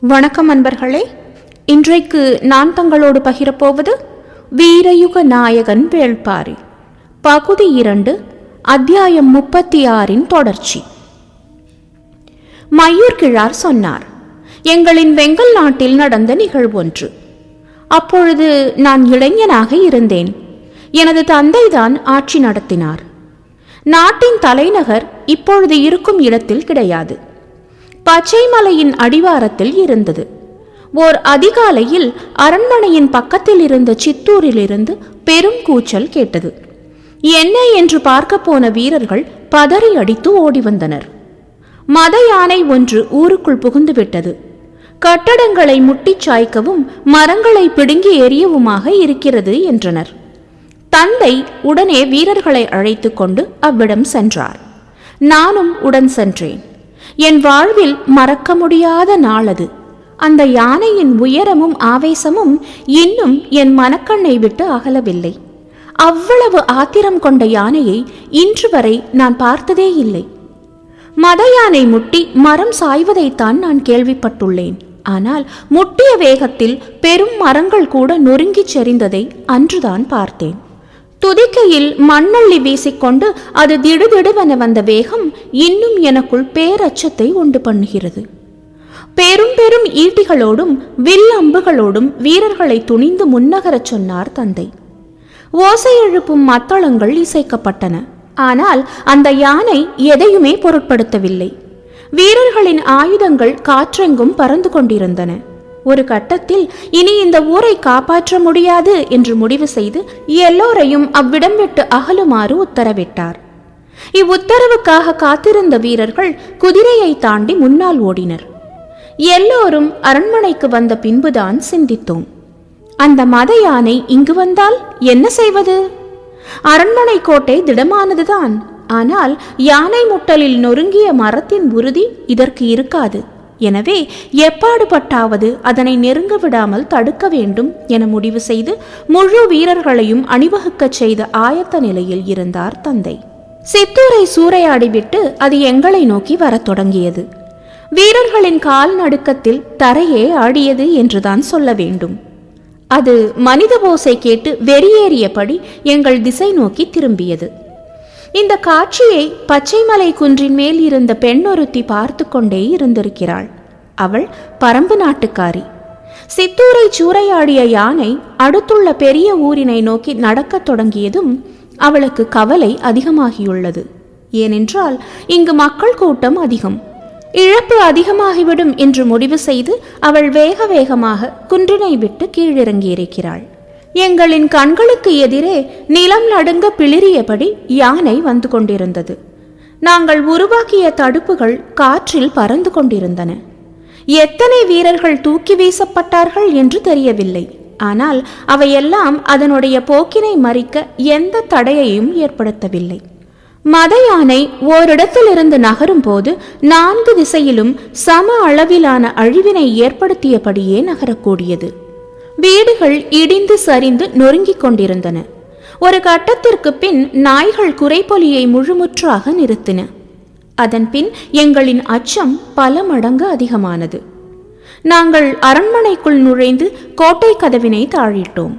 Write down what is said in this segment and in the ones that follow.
வணக்கம் அன்பர்களே. இன்றைக்கு நான் தங்களோடு பகிரப்போவது வீரயுக நாயகன் வேள்பாரி. பகுதி இரண்டு அத்தியாயம் முப்பத்தி ஆறின் தொடர்ச்சி. மயூர் கிழார் சொன்னார் எங்களின் வெங்கல் நாட்டில் நடந்த நிகழ்வொன்று. அப்பொழுது நான் இளைஞனாக இருந்தேன். எனது தந்தைதான் ஆட்சி நடத்தினார். நாட்டின் தலைநகர் இப்பொழுது இருக்கும் இடத்தில் கிடையாது. பச்சைமலையின் அடிவாரத்தில் இருந்தது. ஓர் அதிகாலையில் அரண்மனையின் பக்கத்தில் இருந்த சித்தூரிலிருந்து பெரும் கூச்சல் கேட்டது. என்ன? என்று பார்க்க போன வீரர்கள் பதறி அடித்து ஓடி வந்தனர். மத யானை ஒன்று ஊருக்குள் புகுந்துவிட்டது. கட்டடங்களை முட்டிச் சாய்க்கவும் மரங்களை பிடுங்கி எறியவுமாக இருக்கிறது என்றனர். தந்தை உடனே வீரர்களை அழைத்து கொண்டு அவ்விடம் சென்றார். நானும் உடன் சென்றேன். என் வாழ்வில் மறக்க முடியாத நாள் அது அந்த யானையின் உயரமும் ஆவேசமும் இன்னும் என் மனக்கண்ணை விட்டு அகலவில்லை. அவ்வளவு ஆத்திரம் கொண்ட யானையை இன்று வரை நான் பார்த்ததே இல்லை. மத யானை முட்டி மரம் சாய்வதைத்தான் நான் கேள்விப்பட்டுள்ளேன். ஆனால் முட்டிய வேகத்தில் பெரும் மரங்கள் கூட நொறுங்கிச் செறிந்ததை அன்றுதான் பார்த்தேன். துதிக்கையில் மண்ணள்ளி வீசிக்கொண்டு அது திடுதிடுவென வந்த வேகம் இன்னும் எனக்குள் பேரச்சத்தை உண்டு பண்ணுகிறது. பெரும் பெரும் ஈட்டிகளோடும் வில் அம்புகளோடும் வீரர்களை துணிந்து முன்னகரச் சொன்னார் தந்தை. ஓசை எழுப்பும் மத்தளங்கள் இசைக்கப்பட்டன. ஆனால் அந்த யானை எதையுமே பொருட்படுத்தவில்லை. வீரர்களின் ஆயுதங்கள் காற்றெங்கும் பறந்து கொண்டிருந்தன. ஒரு கட்டத்தில் இனி இந்த ஊரை காப்பாற்ற முடியாது என்று முடிவு செய்து எல்லோரையும் அவ்விடம் விட்டு அகலுமாறு உத்தரவிட்டார். இவ்வுத்தரவுக்காக காத்திருந்த வீரர்கள் குதிரையை தாண்டி முன்னால் ஓடினர். எல்லோரும் அரண்மனைக்கு வந்த பின்புதான் சிந்தித்தோம். அந்த மத யானை இங்கு வந்தால் என்ன செய்வது? அரண்மனை கோட்டை திடமானதுதான். ஆனால் யானை முட்டலில் நொறுங்கிய மரத்தின் உறுதி இதற்கு இருக்காது. எனவே எப்பாடுபட்டாவது அதனை நெருங்க விடாமல் தடுக்க வேண்டும் என முடிவு செய்து முழு வீரர்களையும் அணிவகுக்கச் செய்த ஆயத்த நிலையில் இருந்தார் தந்தை. சித்தூரை சூறையாடிவிட்டு அது எங்களை நோக்கி வரத் தொடங்கியது. வீரர்களின் கால் நடுக்கத்தில் தரையே ஆடியது என்றுதான் சொல்ல வேண்டும். அது மனித போசை கேட்டு வெறியேறியபடி எங்கள் திசை நோக்கி திரும்பியது. இந்த காட்சியை பச்சைமலை குன்றின் மேல் இருந்த பெண்ணொருத்தி பார்த்து கொண்டே இருந்திருக்கிறாள். அவள் பரம்பு நாட்டுக்காரி. சித்தூரை சூறையாடிய யானை அடுத்துள்ள பெரிய ஊரினை நோக்கி நடக்கத் தொடங்கியதும் அவளுக்கு கவலை அதிகமாகியுள்ளது. ஏனென்றால் இங்கு மக்கள் கூட்டம் அதிகம். இழப்பு அதிகமாகிவிடும் என்று முடிவு செய்து அவள் வேக வேகமாக குன்றினை விட்டு கீழிறங்கியிருக்கிறாள். எங்களின் கண்களுக்கு எதிரே நிலம் நடுங்க பிளிரியபடி யானை வந்து கொண்டிருந்தது. நாங்கள் உருவாக்கிய தடுப்புகள் காற்றில் பறந்து கொண்டிருந்தன. எத்தனை வீரர்கள் தூக்கி வீசப்பட்டார்கள் என்று தெரியவில்லை. ஆனால் அவையெல்லாம் அதனுடைய போக்கினை மறிக்க எந்த தடையையும் ஏற்படுத்தவில்லை. மத யானை ஓரிடத்திலிருந்து நகரும் போது நான்கு திசையிலும் சம அளவிலான அழிவினை ஏற்படுத்தியபடியே நகரக்கூடியது. வீடுகள் இடிந்து சரிந்து நொறுங்கிக் கொண்டிருந்தன. ஒரு கட்டத்திற்கு பின் நாய்கள் குறைப்பொலியை முழுமுற்றாக நிறுத்தின. அதன் பின் எங்களின் அச்சம் பல மடங்கு அதிகமானது. நாங்கள் அரண்மனைக்குள் நுழைந்து கோட்டை கதவினை தாழிட்டோம்.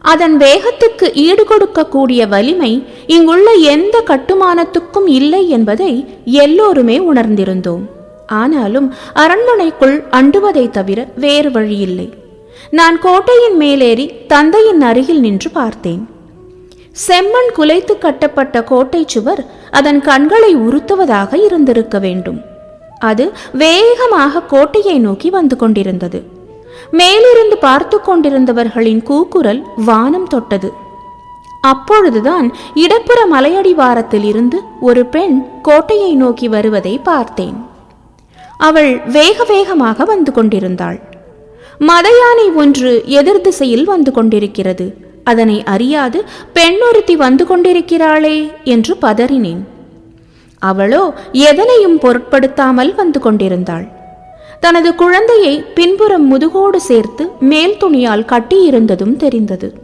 அதன் வேகத்துக்கு ஈடுகொடுக்கக்கூடிய வலிமை இங்குள்ள எந்த கட்டுமானத்துக்கும் இல்லை என்பதை எல்லோருமே உணர்ந்திருந்தோம். ஆனாலும் அரண்மனைக்குள் அண்டுவதை தவிர வேறு வழியில்லை. நான் கோட்டையின் மேலேறி தந்தையின் அருகில் நின்று பார்த்தேன். செம்மண் குலைத்து கட்டப்பட்ட கோட்டை சுவர் அதன் கண்களை உறுத்துவதாக இருந்திருக்க வேண்டும். அது வேகமாக கோட்டையை நோக்கி வந்து கொண்டிருந்தது. மேலிருந்து பார்த்து கொண்டிருந்தவர்களின் கூக்குரல் வானம் தொட்டது. அப்பொழுதுதான் இடப்புற மலையடிவாரத்தில் இருந்து ஒரு பெண் கோட்டையை நோக்கி வருவதை பார்த்தேன். அவள் வேக வேகமாக வந்து கொண்டிருந்தாள். மதயானை ஒன்று எதிர் திசையில் வந்து கொண்டிருக்கிறது. அதனை அறியாது பெண்ணொருத்தி வந்து கொண்டிருக்கிறாளே என்று பதறினேன். அவளோ எதனையும் பொருட்படுத்தாமல் வந்து கொண்டிருந்தாள். தனது குழந்தையை பின்புறம் முதுகோடு சேர்த்து மேல் துணியால் கட்டியிருந்ததும் தெரிந்தது.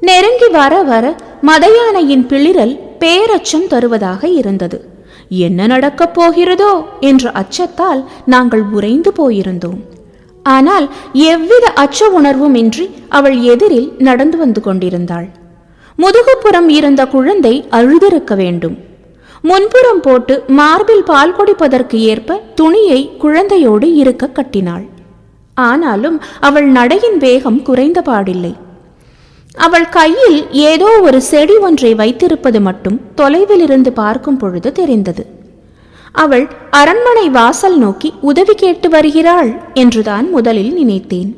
நெருங்கி வர வர மதயானையின் பிளிரல் பேரச்சம் தருவதாக இருந்தது. என்ன நடக்கப் போகிறதோ? என்ற அச்சத்தால் நாங்கள் உறைந்து போயிருந்தோம். ஆனால் எவ்வித அச்ச உணர்வும் இன்றி அவள் எதிரில் நடந்து வந்து கொண்டிருந்தாள். முதுகுப்புறம் இருந்த குழந்தை அழுதிருக்க வேண்டும். முன்புறம் போட்டு மார்பில் பால் குடிப்பதற்கு ஏற்ப துணியை குழந்தையோடு இருக்க கட்டினாள். ஆனாலும் அவள் நடையின் வேகம் குறைந்த பாடில்லை. அவள் கையில் ஏதோ ஒரு செடி ஒன்றை வைத்திருப்பது மட்டும் தொலைவில் இருந்து பார்க்கும் பொழுது தெரிந்தது. அவள் அரண்மனை வாசல் நோக்கி உதவி கேட்டு வருகிறாள் என்றுதான் முதலில் நினைத்தேன்.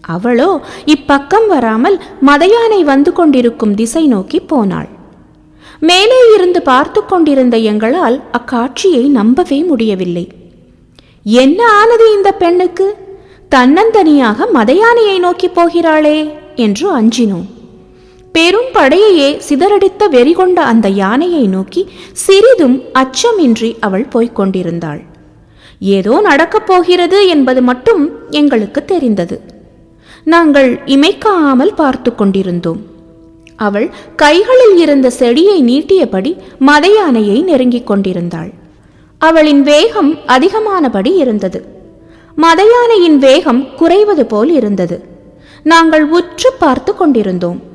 அவளோ இப்பக்கம் வராமல் மதையானை வந்து கொண்டிருக்கும் திசை நோக்கி போனாள். மேலே இருந்து பார்த்து கொண்டிருந்த எங்களால் அக்காட்சியை நம்பவே முடியவில்லை. என்ன ஆனது இந்த பெண்ணுக்கு? தன்னந்தனியாக மதையானையை நோக்கி போகிறாளே என்று அஞ்சினோம். பெரும் படையையே சிதறடித்த வெறிகொண்ட அந்த யானையை நோக்கி சிறிதும் அச்சமின்றி அவள் போய்க் கொண்டிருந்தாள். ஏதோ நடக்கப் போகிறது என்பது மட்டும் எங்களுக்கு தெரிந்தது. நாங்கள் இமைக்காமல் பார்த்து கொண்டிருந்தோம். அவள் கைகளில் இருந்த செடியை நீட்டியபடி மதையானையை நெருங்கிக் கொண்டிருந்தாள். அவளின் வேகம் அதிகமானபடி இருந்தது. மதையானையின் வேகம் குறைவது போல் இருந்தது. நாங்கள் உற்று பார்த்து கொண்டிருந்தோம்.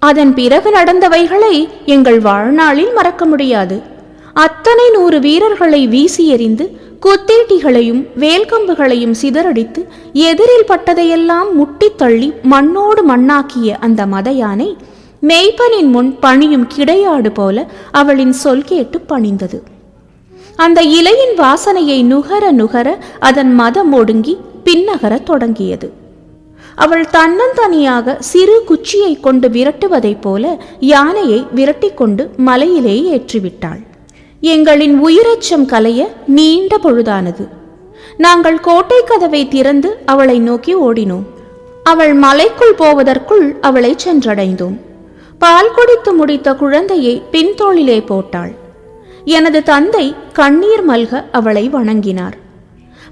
அதன் பிறகு நடந்தவைகளை எங்கள் வாழ்நாளில் மறக்க முடியாது. அத்தனை நூறு வீரர்களை வீசி எறிந்து குத்தேட்டிகளையும் வேல்கம்புகளையும் சிதறடித்து எதிரில் பட்டதையெல்லாம் முட்டித் தள்ளி மண்ணோடு மண்ணாக்கிய அந்த மதையானை மெய்ப்பனின் முன் பணியும் கிடையாடு போல அவளின் சொல் கேட்டு பணிந்தது. அந்த இலையின் வாசனையை நுகர நுகர அதன் மதம் ஒடுங்கி பின்னகரத் தொடங்கியது. அவள் தன்னந்தனியாக சிறு குச்சியை கொண்டு விரட்டுவதைப் போல யானையை விரட்டிக்கொண்டு மலையிலே ஏற்றிவிட்டாள். எங்களின் உயிரச்சம் கலைய நீண்ட பொழுதானது. நாங்கள் கோட்டை கதவை திறந்து அவளை நோக்கி ஓடினோம். அவள் மலைக்குள் போவதற்குள் அவளை சென்றடைந்தோம். பால் குடித்து முடித்த குழந்தையை பின்தோளிலே போட்டாள். எனது தந்தை கண்ணீர் மல்க அவளை வணங்கினார்.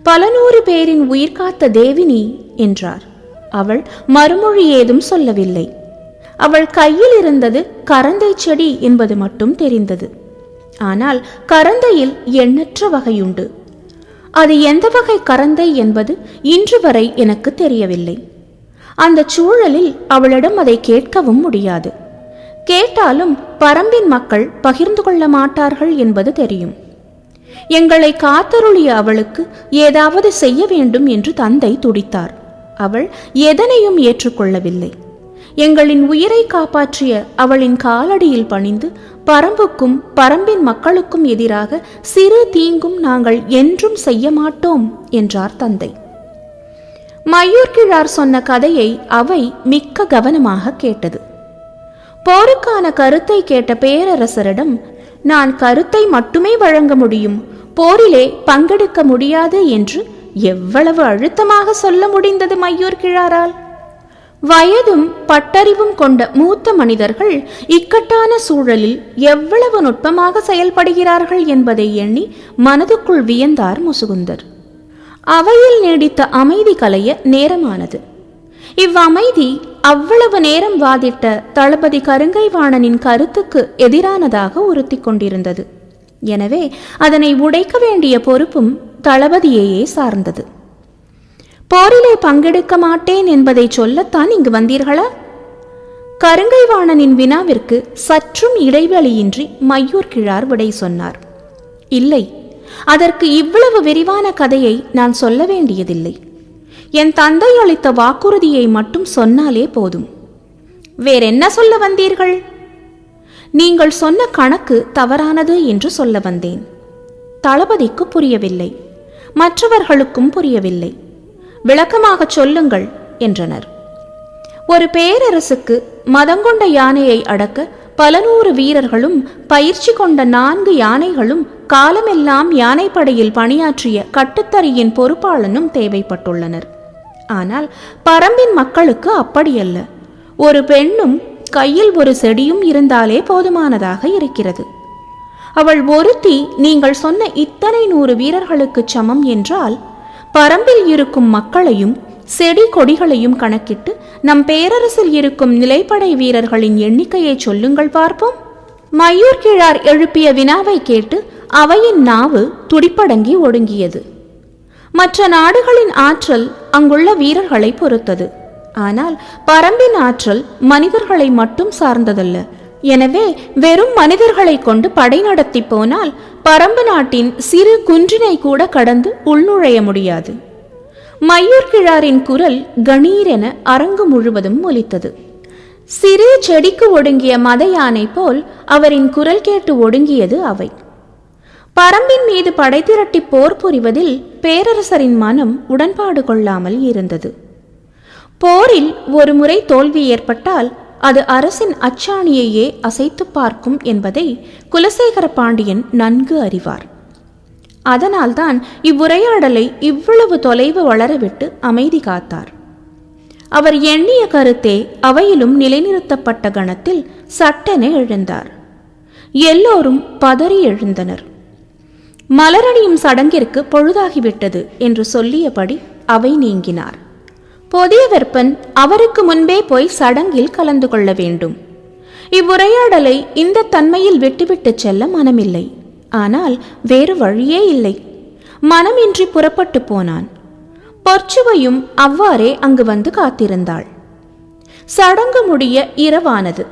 பல நூறு பேரின் உயிர் காத்த தேவினி என்றார். அவள் மறுமொழி ஏதும் சொல்லவில்லை. அவள் கையில் இருந்தது கரந்தை செடி என்பது மட்டும் தெரிந்தது. ஆனால் கரந்தையில் எண்ணற்ற வகையுண்டு. அது எந்த வகை கரந்தை என்பது இன்று வரை எனக்கு தெரியவில்லை. அந்த சூழலில் அவளிடம் அதை கேட்கவும் முடியாது. கேட்டாலும் பரம்பின் மக்கள் பகிர்ந்து கொள்ள மாட்டார்கள் என்பது தெரியும். எங்களை காத்தருளிய அவளுக்கு ஏதாவது செய்ய வேண்டும் என்று தந்தை துடித்தார். அவள் எதனையும் ஏற்றுக்கொள்ளவில்லை. எங்களின் உயிரை காப்பாற்றிய அவளின் காலடியில் பணிந்து பரம்புக்கும் பரம்பின் மக்களுக்கும் எதிராக சிறு தீங்கும் நாங்கள் என்றும் செய்ய மாட்டோம் என்றார் தந்தை. மயூர்கிழார் சொன்ன கதையை அவை மிக்க கவனமாக கேட்டது. போருக்கான கருத்தை கேட்ட பேரரசரிடம் நான் கருத்தை மட்டுமே வழங்க முடியும் போரிலே பங்கெடுக்க முடியாது என்று எவ்வளவு அழுத்தமாக சொல்ல முடிந்தது மையூர் கிழாரால்? வயதும் பட்டறிவும் கொண்ட மூத்த மனிதர்கள் இக்கட்டான சூழலில் எவ்வளவு நுட்பமாக செயல்படுகிறார்கள் என்பதை எண்ணி மனதுக்குள் வியந்தார் முசுகுந்தர். அவையில் நீடித்த அமைதி கலைய நேரமானது. இவ்வமைதி அவ்வளவு நேரம் வாதிட்ட தளபதி கருங்கைவாணனின் கருத்துக்கு எதிரானதாக உறுத்தி கொண்டிருந்தது. எனவே அதனை உடைக்க வேண்டிய பொறுப்பும் தளபதியையே சார்ந்தது. போரிலே பங்கெடுக்க மாட்டேன் என்பதை சொல்லத்தான் இங்கு வந்தீர்களா? கருங்கைவாணனின் வினாவிற்கு சற்றும் இடைவெளியின்றி மையூர் கிழார் விடை சொன்னார். இல்லை அதற்கு இவ்வளவு விரிவான கதையை நான் சொல்ல வேண்டியதில்லை. என் தந்தை அளித்த வாக்குறுதியை மட்டும் சொன்னாலே போதும். வேறென்ன சொல்ல வந்தீர்கள்? நீங்கள் சொன்ன கணக்கு தவறானது என்று சொல்ல வந்தேன். தளபதிக்கு புரியவில்லை. மற்றவர்களுக்கும் புரியவில்லை. விளக்கமாகச் சொல்லுங்கள் என்றனர். ஒரு பேரரசுக்கு மதங்கொண்ட யானையை அடக்க பல நூறு வீரர்களும் பயிற்சி கொண்ட நான்கு யானைகளும் காலமெல்லாம் யானைப்படையில் பணியாற்றிய கட்டுத்தறியின் பொறுப்பாளனும் தேவைப்பட்டுள்ளனர். ஆனால் பரம்பின் மக்களுக்கு அப்படியல்ல. ஒரு பெண்ணும் கையில் ஒரு செடியும் இருந்தாலே போதுமானதாக இருக்கிறது. அவள் ஒருத்தி நீங்கள் சொன்ன இத்தனை நூறு வீரர்களுக்கு சமம் என்றால் பரம்பில் இருக்கும் மக்களையும் செடி கொடிகளையும் கணக்கிட்டு நம் பேரரசில் இருக்கும் நிலைப்படை வீரர்களின் எண்ணிக்கையை சொல்லுங்கள் பார்ப்போம். மயூர் கிழார் எழுப்பிய வினாவை கேட்டு அவையின் நாவு துடிப்படங்கி ஒடுங்கியது. மற்ற நாடுகளின் ஆற்றல் அங்குள்ள வீரர்களை பொறுத்தது. ஆனால் பரம்பின் ஆற்றல் மனிதர்களை மட்டும் சார்ந்ததல்ல. எனவே வெறும் மனிதர்களை கொண்டு படை நடத்தி போனால் பரம்பு நாட்டின் சிறு குன்றினை கூட கடந்து உள்நுழைய முடியாது. மயூர் கிழாரின் குரல் கணீரென அரங்கு முழுவதும் ஒலித்தது. சிறு செடிக்கு ஒடுங்கிய மத யானை போல் அவரின் குரல் கேட்டு ஒடுங்கியது அவை. பரம்பின் மீது படை திரட்டி போர் புரிவதில் பேரரசரின் மனம் உடன்பாடு கொள்ளாமல் இருந்தது. போரில் ஒரு முறை தோல்வி ஏற்பட்டால் அது அரசின் அச்சாணியையே அசைத்து பார்க்கும் என்பதை குலசேகர பாண்டியன் நன்கு அறிவார். அதனால்தான் இவ்வுரையாடலை இவ்வளவு தொலைவு வளரவிட்டு அமைதி காத்தார். அவர் எண்ணிய கருத்தே அவையிலும் நிலைநிறுத்தப்பட்ட கணத்தில் சட்டென எழுந்தார். எல்லோரும் பதறி எழுந்தனர். மலரணியும் சடங்கிற்கு பொழுதாகிவிட்டது என்று சொல்லியபடி அவை நீங்கினார். புதிய வெப்பன் அவருக்கு முன்பே போய் சடங்கில் கலந்து கொள்ள வேண்டும். இவ்வுரையாடலை இந்த தன்மையில் விட்டுவிட்டு செல்ல மனமில்லை. ஆனால் வேறு வழியே இல்லை. மனமின்றி புறப்பட்டு போனான். பொற்சுவையும் அவ்வாறே அங்கு வந்து காத்திருந்தாள். சடங்கு முடிய இரவானது.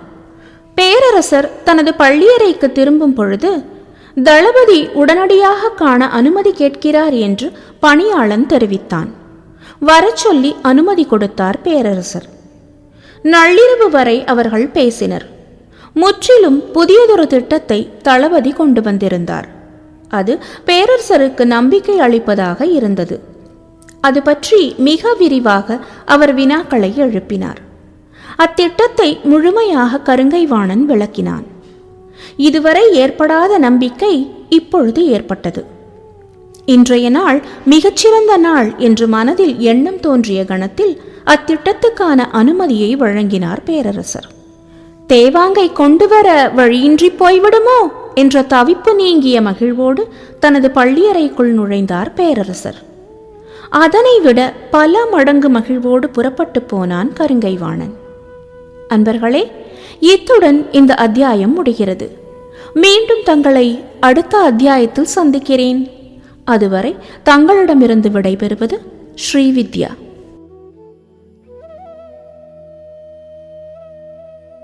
பேரரசர் தனது பள்ளியறைக்கு திரும்பும் பொழுது தளபதி உடனடியாக காண அனுமதி கேட்கிறார் என்று பணியாளன் தெரிவித்தான். வரச்சொல்லி அனுமதி கொடுத்தார் பேரரசர். நள்ளிரவு வரை அவர்கள் பேசினர். முற்றிலும் புதியதொரு திட்டத்தை தளபதி கொண்டு வந்திருந்தார். அது பேரரசருக்கு நம்பிக்கை அளிப்பதாக இருந்தது. அது பற்றி மிக விரிவாக அவர் வினாக்களை எழுப்பினார். அத்திட்டத்தை முழுமையாக கருங்கைவாணன் விளக்கினான். இதுவரை ஏற்படாத நம்பிக்கை இப்பொழுது ஏற்பட்டது. இன்றைய நாள் மிகச்சிறந்த நாள் என்று மனதில் எண்ணம் தோன்றிய கணத்தில் அத்திட்டத்துக்கான அனுமதியை வழங்கினார் பேரரசர். தேவாங்கை கொண்டு வர வழியின்றி போய்விடுமோ? என்ற தவிப்பு நீங்கிய மகிழ்வோடு தனது பள்ளியறைக்குள் நுழைந்தார் பேரரசர். அதனை விட பல மடங்கு மகிழ்வோடு புறப்பட்டு போனான் கருங்கைவாணன். அன்பர்களே இத்துடன் இந்த அத்தியாயம் முடிகிறது. மீண்டும் தங்களை அடுத்த அத்தியாயத்தில் சந்திக்கிறேன். அதுவரை தங்களிடமிருந்து விடைபெறுவது ஸ்ரீவித்யா.